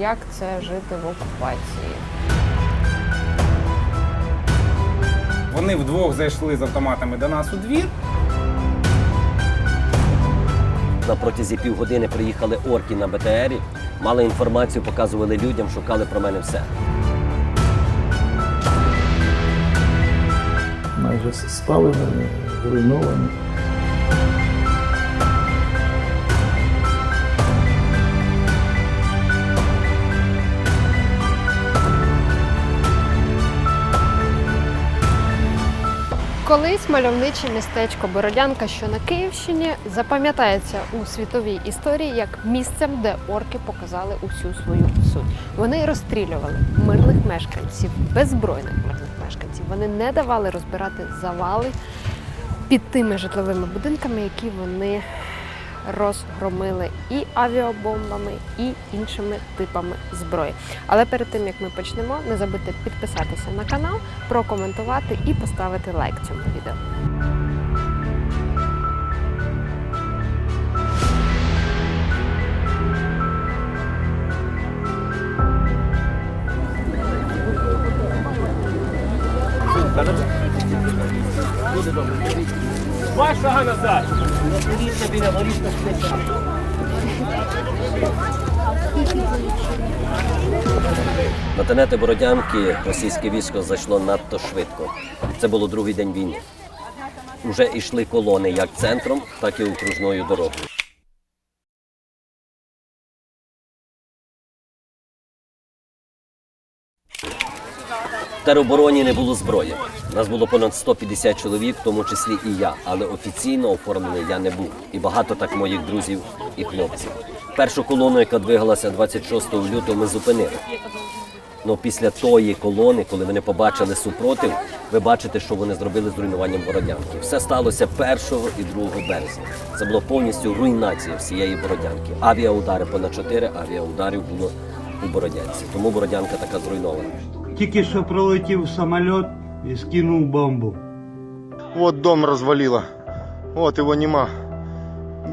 Як це жити в окупації? Вони вдвох зайшли з автоматами до нас у двір. На протязі півгодини приїхали орки на БТРі, мали інформацію, показували людям, шукали про мене все. майже спалені, зруйновані. Колись мальовниче містечко Бородянка, що на Київщині, запам'ятається у світовій історії як місцем, де орки показали усю свою суть. Вони розстрілювали мирних мешканців, беззбройних мирних мешканців. Вони не давали розбирати завали під тими житловими будинками, які вони розгромили і авіабомбами, і іншими типами зброї. Але перед тим як ми почнемо, не забудьте підписатися на канал, прокоментувати і поставити лайк цьому відео. На тенети Бородянки російське військо зайшло надто швидко. Це було другий день війни. Уже йшли колони як центром, так і окружною дорогою. Теробороні не було зброї. Нас було понад 150 чоловік, в тому числі і я, але офіційно оформлений я не був. І багато так моїх друзів і хлопців. Першу колону, яка двигалася 26 лютого, ми зупинили. Ну, після тої колони, коли вони побачили супротив, ви бачите, що вони зробили з руйнуванням Бородянки. Все сталося 1 і 2 березня. Це було повністю руйнація всієї Бородянки. Авіаудари понад 4 авіаударів було у Бородянці. Тому Бородянка така зруйнована. Тільки що пролетів самоліт і скинув бомбу. Вот дом развалило. Вот его нема.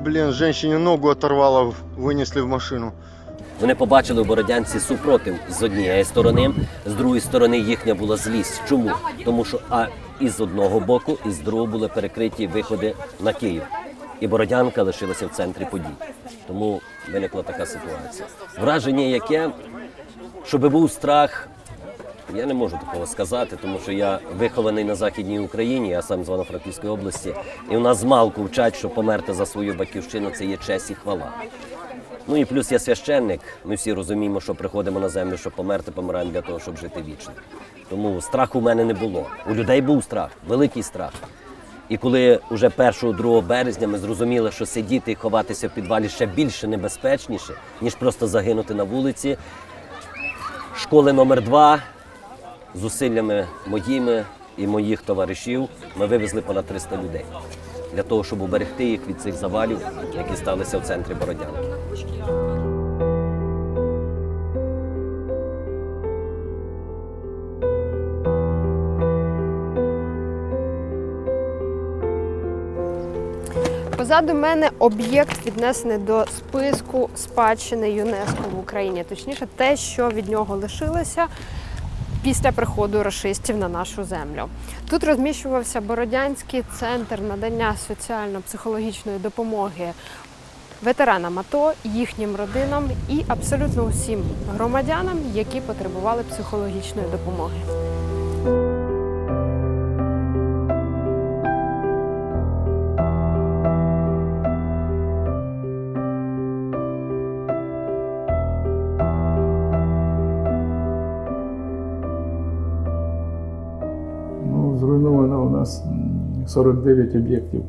Блин, женщине ногу оторвало, вынесли в машину. Вони побачили у Бородянці супротив з однієї сторони, з другої сторони їхня була злість. Чому? Тому що а із одного боку, і з другого були перекриті виходи на Київ. І Бородянка лишилася в центрі подій. Тому виникла така ситуація. Враження яке, щоб був страх, я не можу такого сказати, тому що я вихований на Західній Україні, я сам з Івано-Франківської області, і у нас малку вчать, що померти за свою батьківщину це є честь і хвала. Ну і плюс я священник. Ми всі розуміємо, що приходимо на землю, щоб померти, помираємо для того, щоб жити вічно. Тому страху в мене не було. У людей був страх, великий страх. І коли вже 1-2 березня ми зрозуміли, що сидіти і ховатися в підвалі ще більше небезпечніше, ніж просто загинути на вулиці. Школи номер 2 зусиллями моїми і моїх товаришів ми вивезли понад 300 людей для того, щоб уберегти їх від цих завалів, які сталися в центрі Бородянки. Позаду мене об'єкт віднесений до списку спадщини ЮНЕСКО в Україні. Точніше, те, що від нього лишилося після приходу рашистів на нашу землю. Тут розміщувався Бородянський центр надання соціально-психологічної допомоги ветеранам АТО, їхнім родинам і абсолютно усім громадянам, які потребували психологічної допомоги. 49 об'єктів.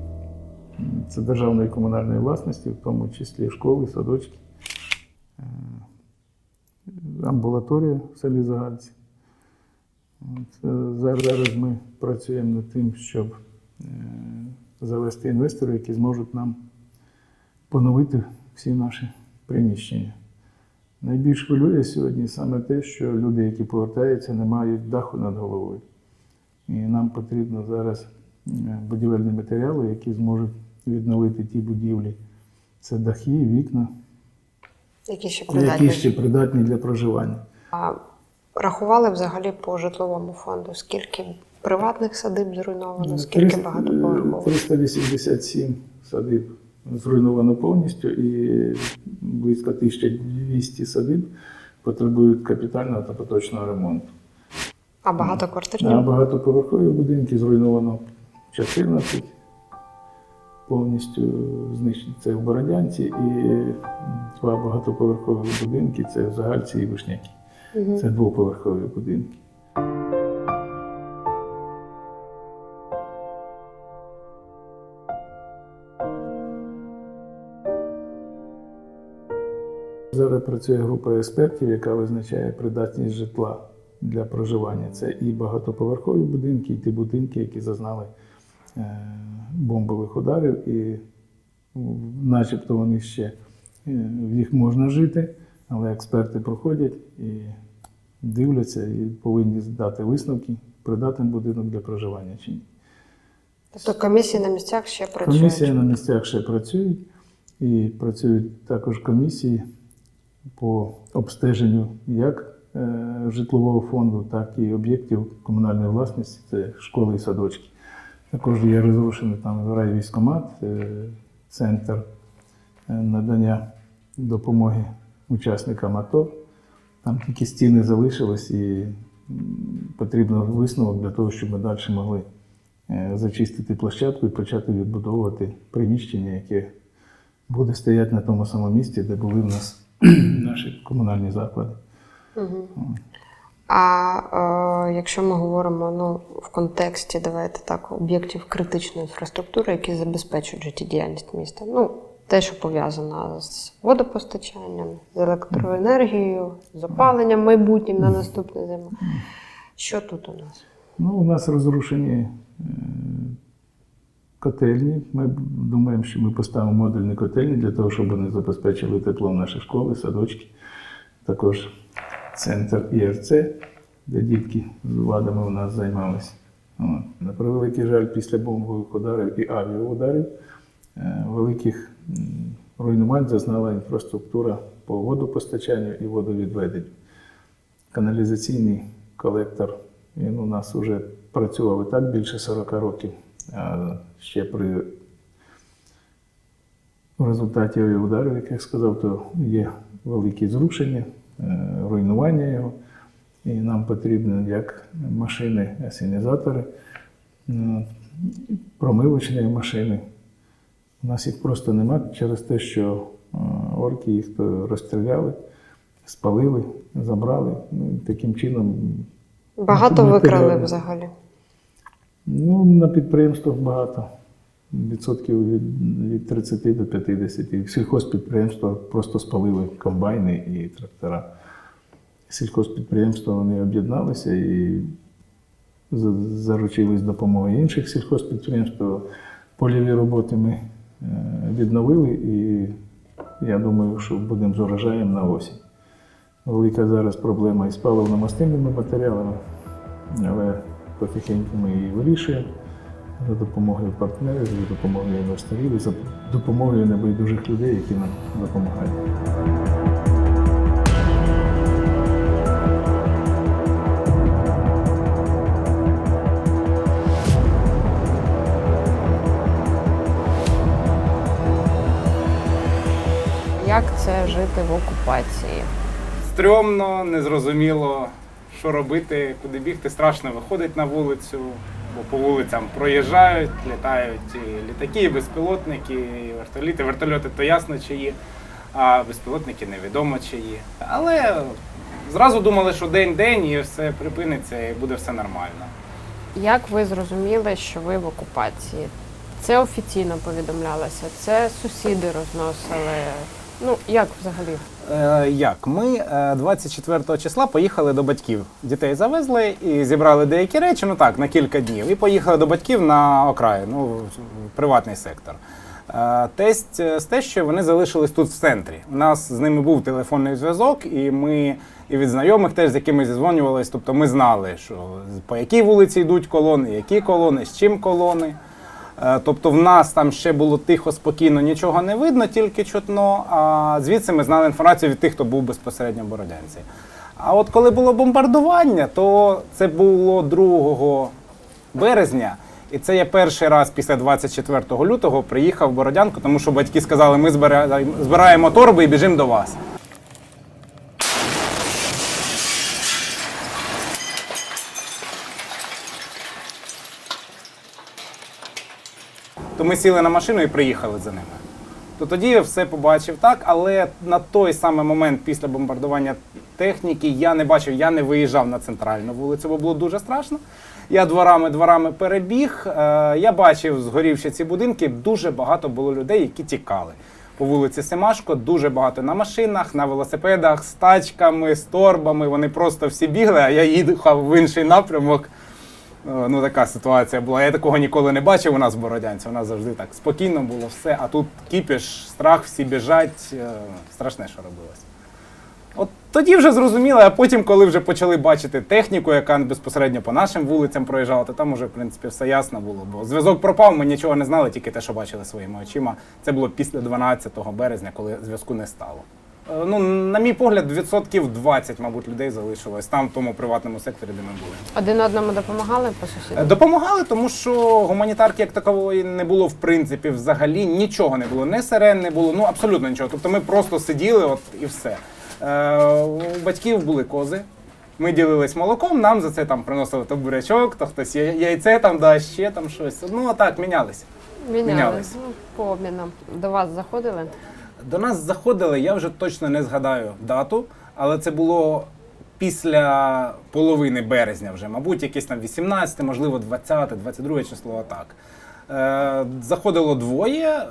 Це державної комунальної власності, в тому числі школи, садочки, е, амбулаторія в селі Загальці. Е, Зараз ми працюємо над тим, щоб е, завести інвесторів, які зможуть нам поновити всі наші приміщення. Найбільш хвилює сьогодні саме те, що люди, які повертаються, не мають даху над головою. І нам потрібно зараз будівельні матеріали, які зможуть відновити ті будівлі. Це дахи, вікна. Які ще придатні? які ще придатні для проживання. А рахували взагалі по житловому фонду, скільки приватних садиб зруйновано, скільки 300 багатоповерхових? 387 садиб зруйновано повністю і близько 1200 садиб потребують капітального та поточного ремонту. А багатоквартирні? А багатоповерхові будинки зруйновано 14 повністю знищені. Це в Бородянці і два багатоповерхові будинки це в Загальці і Вишняки. Це двоповерхові будинки. Зараз працює група експертів, яка визначає придатність житла для проживання. Це і багатоповерхові будинки, і ті будинки, які зазнали бомбових ударів, і начебто вони ще е, в їх можна жити, але експерти проходять і дивляться і повинні дати висновки, придатний будинок для проживання чи ні. Тобто комісії на місцях ще працюють? Комісії на місцях ще працюють, і працюють також комісії по обстеженню як е, житлового фонду, так і об'єктів комунальної власності, це школи і садочки. Також є розрушений там райвійськомат, е, центр е, надання допомоги учасникам АТО. Там тільки стіни залишились і потрібно висновок для того, щоб ми далі могли е, зачистити площадку і почати відбудовувати приміщення, яке буде стояти на тому самому місці, де були в нас наші комунальні заклади. А е, якщо ми говоримо ну, в контексті, давайте так, об'єктів критичної інфраструктури, які забезпечують життєдіяльність міста, ну, те, що пов'язано з водопостачанням, з електроенергією, з опаленням майбутнім на наступну зиму. Що тут у нас? Ну, у нас розрушені е, котельні. Ми думаємо, що ми поставимо модульні котельні для того, щоб вони забезпечили теплом наші школи, садочки. Також центр ІРЦ, де дітки з владами у нас займалися. На превеликий жаль, після бомбових ударів і авіаударів е, великих руйнувань зазнала інфраструктура по водопостачанню і водовідведенню каналізаційний колектор. Він у нас вже працював і так більше 40 років. А ще при в результаті авіаударів, як я сказав, то є великі зрушення, руйнування його. І нам потрібні як машини, асенізатори, е, промивочні машини. У нас їх просто нема через те, що е, орки їх то розстріляли, спалили, забрали. Ну, таким чином. Багато матеріали. викрали взагалі. Ну, на підприємствах багато. Відсотків від, від 30 до 50. Сільхозпідприємства просто спалили комбайни і трактора. Сільхозпідприємства вони об'єдналися і заручились допомогою інших сільхозпідприємств. Польові роботи ми е, відновили і я думаю, що будемо з урожаєм на осінь. Велика зараз проблема із паливно-мастильними матеріалами, але потихеньку ми її вирішуємо за допомогою партнерів, за допомогою інвесторів, за допомогою небайдужих людей, які нам допомагають. Як це жити в окупації? Стрьомно, незрозуміло, що робити, куди бігти. Страшно виходить на вулицю, бо по вулицям проїжджають, літають і літаки, і безпілотники, і вертоліти. Вертольоти то ясно чиї, а безпілотники невідомо чиї. Але зразу думали, що день-день і все припиниться, і буде все нормально. Як ви зрозуміли, що ви в окупації? Це офіційно повідомлялося, це сусіди розносили. Ну, як взагалі? Е, як? Ми е, 24 числа поїхали до батьків. Дітей завезли і зібрали деякі речі, ну так, на кілька днів. І поїхали до батьків на окраїну, в приватний сектор. Е, Тесть е, з тещою вони залишились тут в центрі. У нас з ними був телефонний зв'язок, і ми і від знайомих теж з якими зізвонювалися. Тобто ми знали, що по якій вулиці йдуть колони, які колони, з чим колони. Е, Тобто в нас там ще було тихо, спокійно, нічого не видно, тільки чутно. А звідси ми знали інформацію від тих, хто був безпосередньо в Бородянці. А от коли було бомбардування, то це було 2 березня. І це я перший раз після 24 лютого приїхав в Бородянку, тому що батьки сказали, ми збираємо, збираємо торби і біжимо до вас. Ми сіли на машину і приїхали за ними. То тоді я все побачив так, але на той самий момент після бомбардування техніки я не бачив, я не виїжджав на центральну вулицю, бо було дуже страшно. Я дворами дворами перебіг. Е, я бачив, згорівши ці будинки, дуже багато було людей, які тікали. По вулиці Семашко дуже багато на машинах, на велосипедах, з тачками, з торбами. Вони просто всі бігли, а я їхав в інший напрямок. Е, Ну, така ситуація була. Я такого ніколи не бачив у нас в Бородянці. У нас завжди так спокійно було все, а тут кіпіш, страх, всі біжать. е, Страшне, що робилось. От тоді вже зрозуміло, а потім, коли вже почали бачити техніку, яка безпосередньо по нашим вулицям проїжджала, то там уже, в принципі, все ясно було. Бо зв'язок пропав, ми нічого не знали, тільки те, що бачили своїми очима. Це було після 12 березня, коли зв'язку не стало. Е, Ну, на мій погляд, відсотків 20, мабуть, людей залишилось там, в тому приватному секторі, де ми були. Один одному допомагали по Е, сусідам? Допомагали, тому що гуманітарки як такової не було в принципі взагалі нічого не було, не сирен не було, ну абсолютно нічого. Тобто ми просто сиділи, от і все. Е, у батьків були кози. Ми ділились молоком, нам за це там приносили то бурячок, то хтось яйце там, да, ще там щось. Ну, а так, мінялися. Міняли. мінялись. Ну, по обмінам. До вас заходили? До нас заходили, я вже точно не згадаю дату, але це було після половини березня вже, мабуть, якесь там 18, можливо, 20, 22 число, так. Е, заходило двоє, е,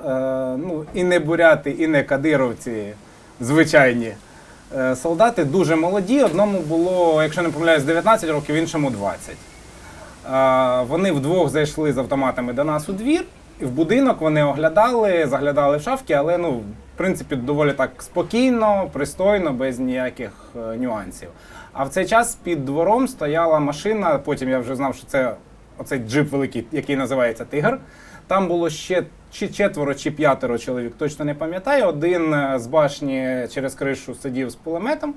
ну, і не буряти, і не кадировці, звичайні. Е, солдати дуже молоді. Одному було, якщо не помиляюсь, 19 років, іншому 20. Е, Вони вдвох зайшли з автоматами до нас у двір, і в будинок вони оглядали, заглядали в шафки, але ну, принципі, доволі так спокійно, пристойно, без ніяких е, нюансів. А в цей час під двором стояла машина. Потім я вже знав, що це оцей джип великий, який називається Тигр. Там було ще чи четверо, чи п'ятеро чоловік, точно не пам'ятаю. Один е, з башні через кришу сидів з кулеметом.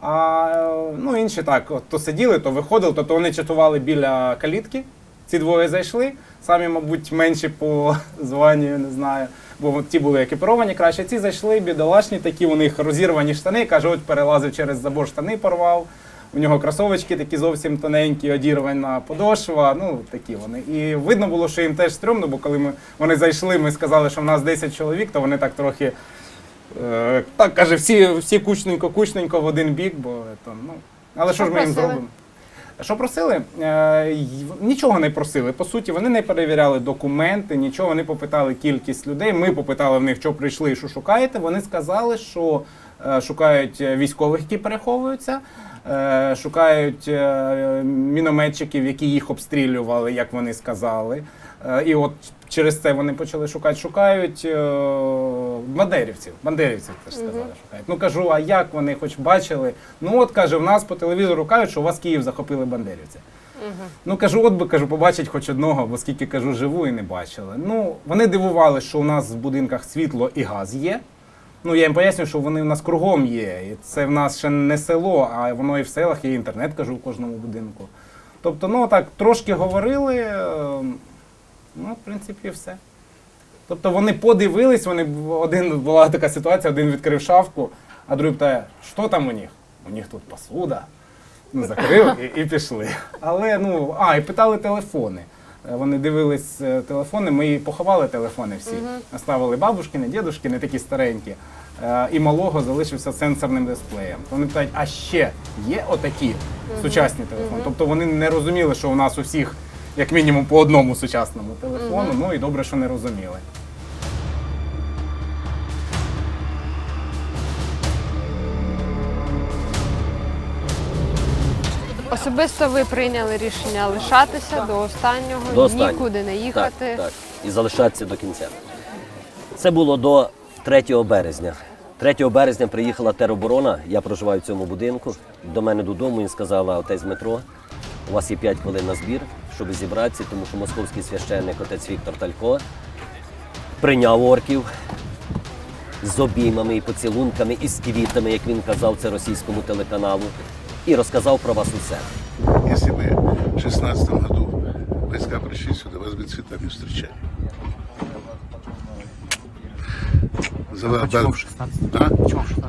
А ну, інші так, от, то сиділи, то виходили, тобто вони чатували біля калітки. Ці двоє зайшли, самі, мабуть, менші по званню, не знаю. Бо ті були екіпіровані краще. Ці зайшли, бідолашні такі, у них розірвані штани. Каже, от перелазив через забор штани порвав. У нього кросовочки такі зовсім тоненькі, одірвана подошва. Ну, такі вони. І видно було, що їм теж стрьомно, бо коли ми, вони зайшли, ми сказали, що в нас 10 чоловік, то вони так трохи. Е, так каже, всі, всі кучненько-кучненько в один бік, бо то, ну. Але що ж ми їм зробимо? Що просили? Е, нічого не просили. По суті, вони не перевіряли документи, нічого. Вони попитали кількість людей. Ми попитали в них, що прийшли і що шукаєте. Вони сказали, що е, шукають е, військових, які переховуються, шукають мінометчиків, які їх обстрілювали, як вони сказали. І от через це вони почали шукати. Шукають е, бандерівців. Бандерівців теж сказали, шукають. Ну кажу, а як вони хоч бачили? Ну от каже, в нас по телевізору кажуть, що у вас Київ захопили бандерівці. Ну кажу, от би кажу, побачить хоч одного, бо скільки кажу, живу і не бачили. Ну вони дивували, що у нас в будинках світло і газ є. Ну я їм пояснюю, що вони в нас кругом є. І це в нас ще не село, а воно і в селах, є інтернет, кажу, в кожному будинку. Тобто, ну так, трошки говорили, е, ну, в принципі, все. Тобто вони подивились, вони один була така ситуація, один відкрив шафку, а другий питає, що там у них? У них тут посуда. Ну, закрив і, і пішли. Але ну, а, і питали телефони. Е, Вони дивились е, телефони, ми поховали телефони всі. Оставили бабушкини, дідушкини, такі старенькі. Е, І малого залишився сенсорним дисплеєм. То Вони питають, а ще є отакі сучасні телефони? Тобто вони не розуміли, що у нас у всіх як мінімум по одному сучасному телефону. Ну і добре, що не розуміли. Особисто ви прийняли рішення лишатися до останнього, До останнього. нікуди не їхати. Так, так. І залишатися до кінця. Це було до 3 березня. 3 березня приїхала тероборона, я проживаю в цьому будинку. До мене додому і сказала отець Дмитро, У вас є 5 хвилин на збір, щоб зібратися, тому що московський священник отець Віктор Талько прийняв орків з обіймами і поцілунками, і з квітами, як він казав це російському телеканалу, і розказав про вас усе. Якщо ви в 16 году війська прийшли сюди, вас бы цветами встречали. а почему в 16 а?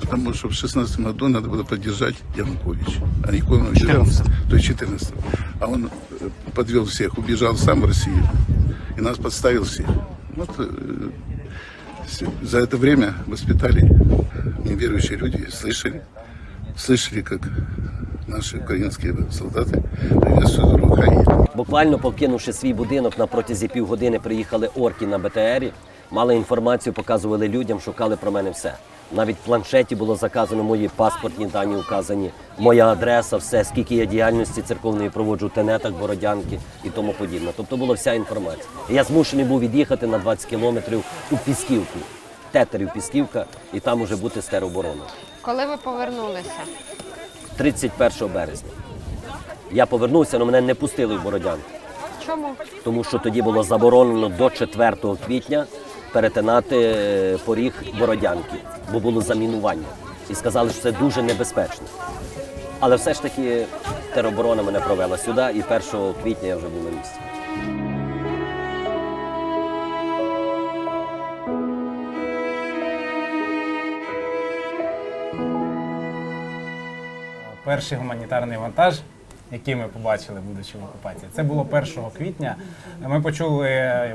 Потому что в 16 году надо было поддержать Януковича, а не Янукович 14 то есть 14 А он э, подвел всех, убежал сам в Россию и нас подставил всех. Вот э, с- за это время воспитали неверующие люди, слышали, слышали, как наши украинские солдаты приветствуют Украину. Буквально покинувши свій будинок на протязі півгодини, приїхали орки на БТРі, мали інформацію, показували людям, шукали про мене все. Навіть в планшеті було заказано мої паспортні дані, указані, моя адреса, все, скільки я діяльності церковної проводжу в тенетах, бородянки і тому подібне. Тобто була вся інформація. І я змушений був від'їхати на 20 кілометрів у Пісківку, тетерів Пісківка, і там уже бути з теробороною. Коли ви повернулися? 31 березня. Я повернувся, але мене не пустили в Бородянку. Чому? тому що тоді було заборонено до 4 квітня перетинати поріг Бородянки, бо було замінування. І сказали, що це дуже небезпечно. Але все ж таки тероборона мене провела сюди, і 1 квітня я вже був на місці. Перший гуманітарний вантаж, який ми побачили, будучи в окупації, це було 1 квітня. Ми почули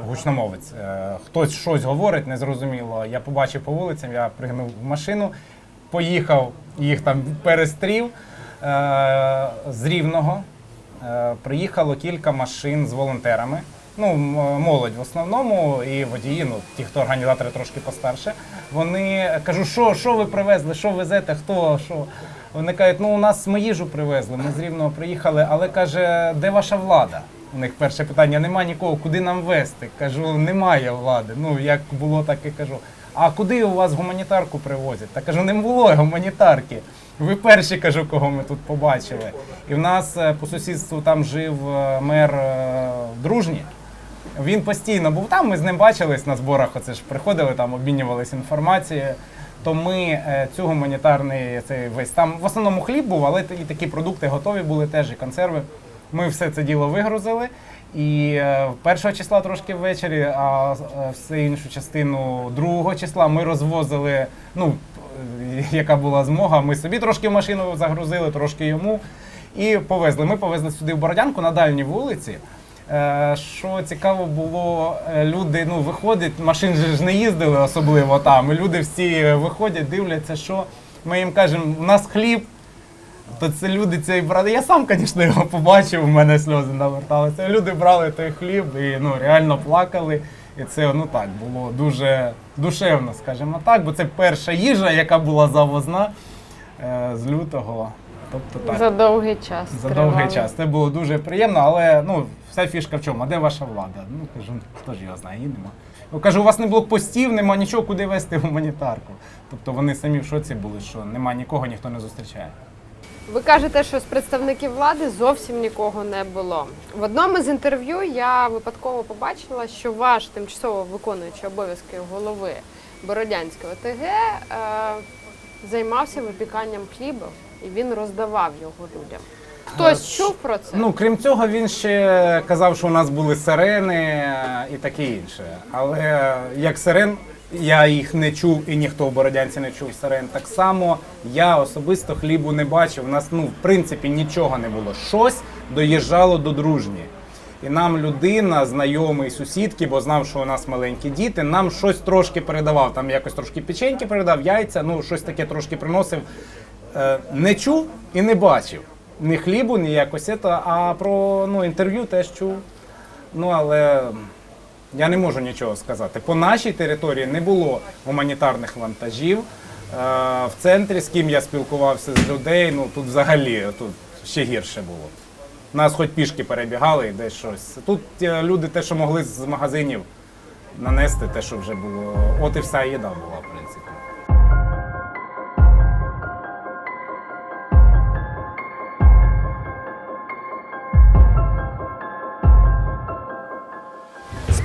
гучномовець. Е, Хтось щось говорить, незрозуміло. Я побачив по вулицям, я пригнув в машину, поїхав, їх там перестрів е, з Рівного. Е, Приїхало кілька машин з волонтерами. Ну, молодь в основному, і водії, ну ті, хто організатори трошки постарше. Вони кажу, що, що ви привезли, що везете, хто, що. Вони кажуть, ну у нас ми їжу привезли, ми з Рівного приїхали, але каже, де ваша влада? У них перше питання: нема нікого, куди нам везти? Кажу, немає влади. Ну як було, так і кажу. А куди у вас гуманітарку привозять? Та кажу, не було гуманітарки. Ви перші кажу, кого ми тут побачили. І в нас е, по сусідству там жив е, мер е, дружні. Він постійно був там. Ми з ним бачились на зборах. Оце ж приходили там, обмінювалися інформацією. То ми е, цю гуманітарний цей весь там в основному хліб був, але і такі продукти готові були теж і консерви. Ми все це діло вигрузили. І е, першого числа трошки ввечері, а е, все іншу частину другого числа ми розвозили. Ну яка була змога. Ми собі трошки машину загрузили, трошки йому. І повезли. Ми повезли сюди в Бородянку на дальній вулиці. Е, Що цікаво було, е, люди ну виходять, машин же ж не їздили особливо там. І люди всі виходять, дивляться, що ми їм кажемо, у нас хліб. То це люди цей брали. Я сам, звісно, його побачив, у мене сльози наверталися. Люди брали той хліб і ну, реально плакали. І це ну так було дуже душевно, скажімо так, бо це перша їжа, яка була завозна е, з лютого. Тобто так. За довгий час. За тривало. довгий час. Це було дуже приємно, але ну, вся фішка в чому? А де ваша влада? Ну, кажу, хто ж його знає, її нема. Я кажу, у вас не блокпостів, нема нічого, куди вести гуманітарку. Тобто вони самі в шоці були, що нема нікого, ніхто не зустрічає. Ви кажете, що з представників влади зовсім нікого не було. В одному з інтерв'ю я випадково побачила, що ваш тимчасово виконуючий обов'язки голови Бородянського ОТГ е, займався випіканням хліба і він роздавав його людям. Хтось чув про це? Ну, крім цього, він ще казав, що у нас були сирени е, і таке інше. Але як сирен, я їх не чув і ніхто в Бородянці не чув сирен. Так само я особисто хлібу не бачив. У нас, ну, в принципі, нічого не було. Щось доїжджало до дружні. І нам людина, знайомий сусідки, бо знав, що у нас маленькі діти, нам щось трошки передавав. Там якось трошки печеньки передав, яйця, ну щось таке трошки приносив. Е, не чув і не бачив. Ні хлібу, ні якось це, а про ну, інтерв'ю теж чув. Ну, але я не можу нічого сказати. По нашій території не було гуманітарних вантажів. Е, в центрі, з ким я спілкувався з людей, ну тут взагалі тут ще гірше було. Нас хоч пішки перебігали і десь щось. Тут е, люди те, що могли з магазинів нанести, те, що вже було. От і вся їда була,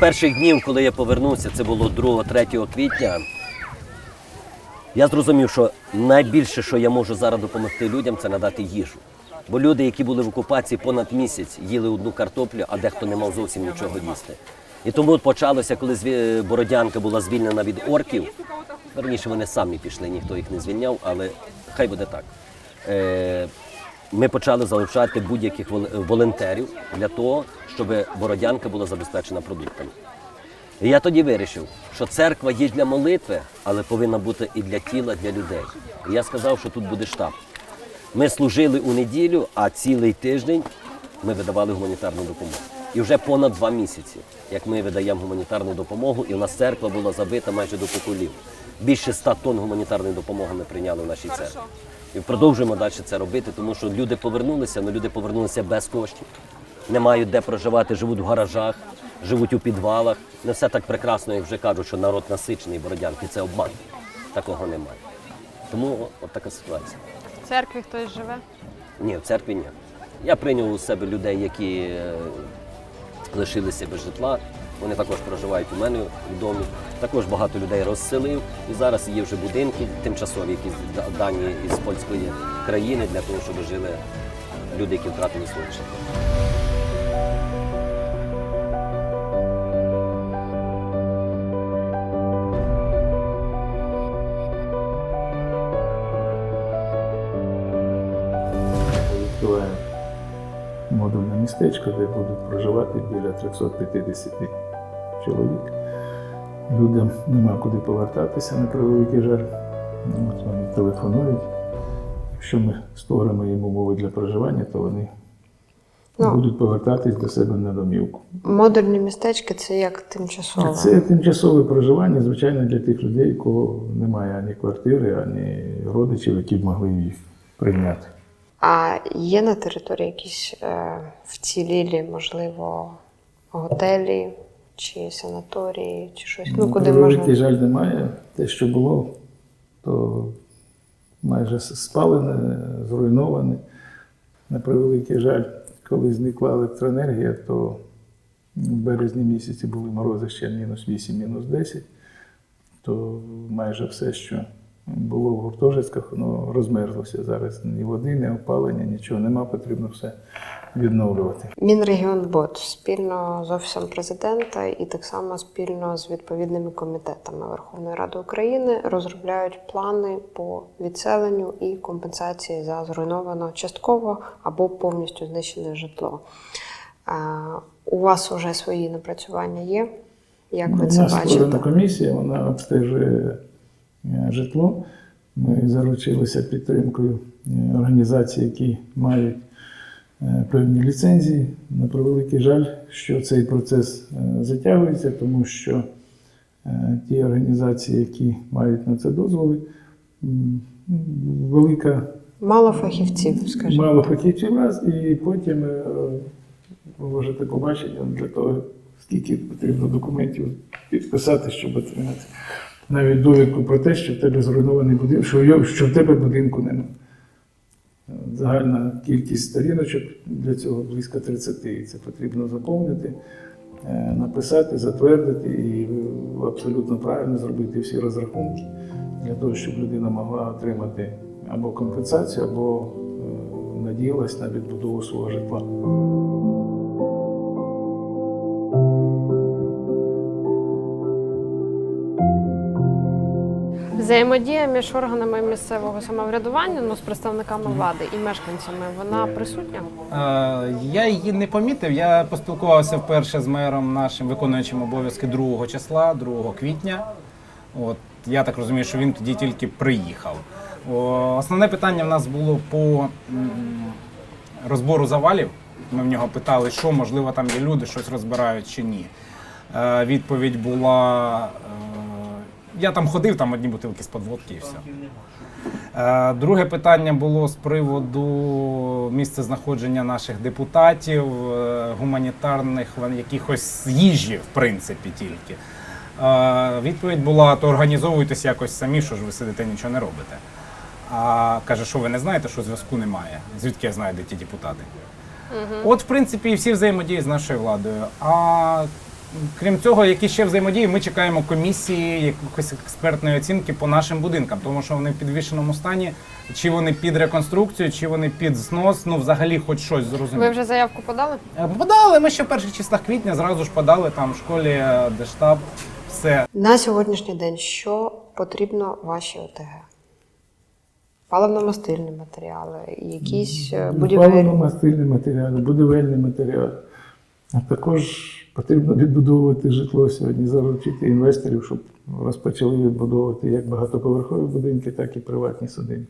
перших днів, коли я повернувся, це було 2-3 квітня. Я зрозумів, що найбільше, що я можу зараз допомогти людям, це надати їжу. Бо люди, які були в окупації понад місяць, їли одну картоплю, а дехто не мав зовсім нічого їсти. І тому почалося, коли Бородянка була звільнена від орків. Верніше вони самі пішли, ніхто їх не звільняв, але хай буде так. Ми почали залучати будь-яких волонтерів для того, щоб Бородянка була забезпечена продуктами. І я тоді вирішив, що церква є для молитви, але повинна бути і для тіла, для людей. І я сказав, що тут буде штаб. Ми служили у неділю, а цілий тиждень ми видавали гуманітарну допомогу. І вже понад два місяці, як ми видаємо гуманітарну допомогу, і у нас церква була забита майже до поколів. Більше ста тонн гуманітарної допомоги ми прийняли в нашій церкві. І продовжуємо далі це робити, тому що люди повернулися, але люди повернулися без коштів. Не мають де проживати, живуть в гаражах, живуть у підвалах. Не все так прекрасно, як вже кажуть, що народ насичений бородянки. Це обман. Такого немає. Тому от така ситуація. В церкві хтось живе. Ні, в церкві ні. Я прийняв у себе людей, які е, лишилися без житла. Вони також проживають у мене в домі. Також багато людей розселив. І зараз є вже будинки тимчасові, які дані із польської країни для того, щоб жили люди, які втратили своє. Відкриваємо модульне містечко, де будуть проживати біля 350 чоловік. Людям нема куди повертатися на превеликий жаль. От вони телефонують. Якщо ми створимо їм умови для проживання, то вони Ну. будуть повертатись до себе на домівку. Модульні містечки це як тимчасове. Це тимчасове проживання, звичайно, для тих людей, у кого немає ані квартири, ані родичів, які б могли їх прийняти. А є на території якісь е, вцілілі, можливо, готелі чи санаторії, чи щось? Ну, На куди можна. жаль немає. Те, що було, то майже спалене, зруйноване. На превеликий жаль, коли зникла електроенергія, то в березні місяці були морози ще мінус 8, мінус 10, то майже все, що було в гуртожитках, воно розмерзлося. Зараз ні води, ні опалення, нічого нема, потрібно все відновлювати. Мінрегіонбот спільно з офісом президента і так само спільно з відповідними комітетами Верховної Ради України розробляють плани по відселенню і компенсації за зруйноване частково або повністю знищене житло. У вас вже свої напрацювання є? Як ви У це нас створена комісія, вона обстежує е, житло. Ми заручилися підтримкою е, організацій, які мають певні ліцензії. На превеликий жаль, що цей процес е, затягується, тому що е, ті організації, які мають на це дозволи, велика Мало фахівців, скажімо. Мало фахівців раз, і потім е, ви можете побачити для того, скільки потрібно документів підписати, щоб отримати. Навіть довідку про те, що в тебе зруйнований будинок, що в тебе будинку немає. Загальна кількість сторіночок для цього близько 30. Це потрібно заповнити, е, написати, затвердити і абсолютно правильно зробити всі розрахунки для того, щоб людина могла отримати або компенсацію, або е, надіялась на відбудову свого житла. Взаємодія між органами місцевого самоврядування, ну з представниками влади і мешканцями, вона присутня. Е, Я її не помітив. Я поспілкувався вперше з мером нашим виконуючим обов'язки 2 числа, 2 квітня. От я так розумію, що він тоді тільки приїхав. Основне питання в нас було по розбору завалів. Ми в нього питали, що можливо там є люди, щось розбирають чи ні. Е, Відповідь була: е, я там ходив, там одні бутилки з подводки і все. Е, Друге питання було з приводу місця знаходження наших депутатів, е, гуманітарних якихось їжі, в принципі, тільки. Е, Відповідь була: то організовуйтесь якось самі, що ж ви сидите, нічого не робите. А каже, що ви не знаєте, що зв'язку немає. Звідки я знаю, де ті депутати? От, в принципі, і всі взаємодії з нашою владою. А Крім цього, які ще взаємодії, ми чекаємо комісії, якоїсь експертної оцінки по нашим будинкам, тому що вони в підвішеному стані, чи вони під реконструкцію, чи вони під знос, ну взагалі хоч щось Ви вже заявку подали? Е, Подали, ми ще в перших числах квітня зразу ж подали там в школі, е, де штаб, все. На сьогоднішній день що потрібно вашій ОТГ? Паливно-мастильні матеріали, якісь е, будівельні. Паливно-мастильні матеріали, будівельні матеріали. А також потрібно відбудовувати житло сьогодні, залучити інвесторів, щоб розпочали відбудовувати як багатоповерхові будинки, так і приватні садиби.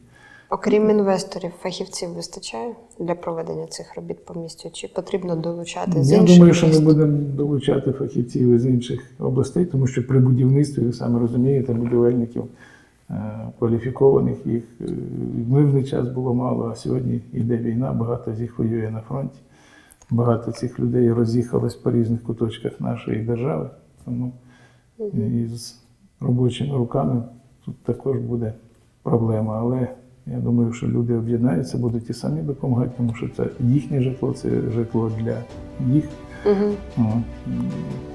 Окрім інвесторів, фахівців вистачає для проведення цих робіт по місту? Чи потрібно долучати з Я інших думаю, що ми будемо долучати фахівців із інших областей, тому що при будівництві, ви самі розумієте, будівельників е, кваліфікованих їх е, в мирний час було мало, а сьогодні йде війна, багато з їх воює на фронті. Багато цих людей роз'їхалось по різних куточках нашої держави. Тому із робочими руками тут також буде проблема. Але я думаю, що люди об'єднаються, будуть і самі допомагати, тому що це їхнє житло, це житло для їх. М,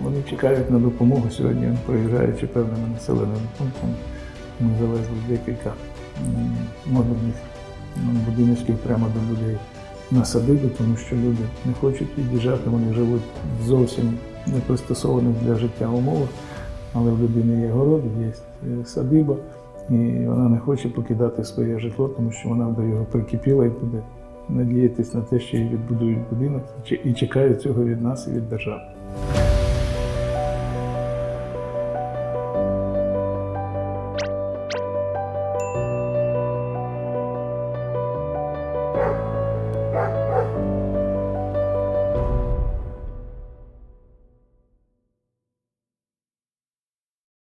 Вони чекають на допомогу сьогодні, проїжджаючи певними населеними пунктами. Ми завезли декілька модульних будиночків прямо до людей на садиби, тому що люди не хочуть від'їжджати, вони живуть зовсім не пристосованих для життя умовах, але в людини є город, є е, садиба, і вона не хоче покидати своє житло, тому що вона до його прикипіла і буде надіятись на те, що їй відбудують будинок, і чекає цього від нас і від держави.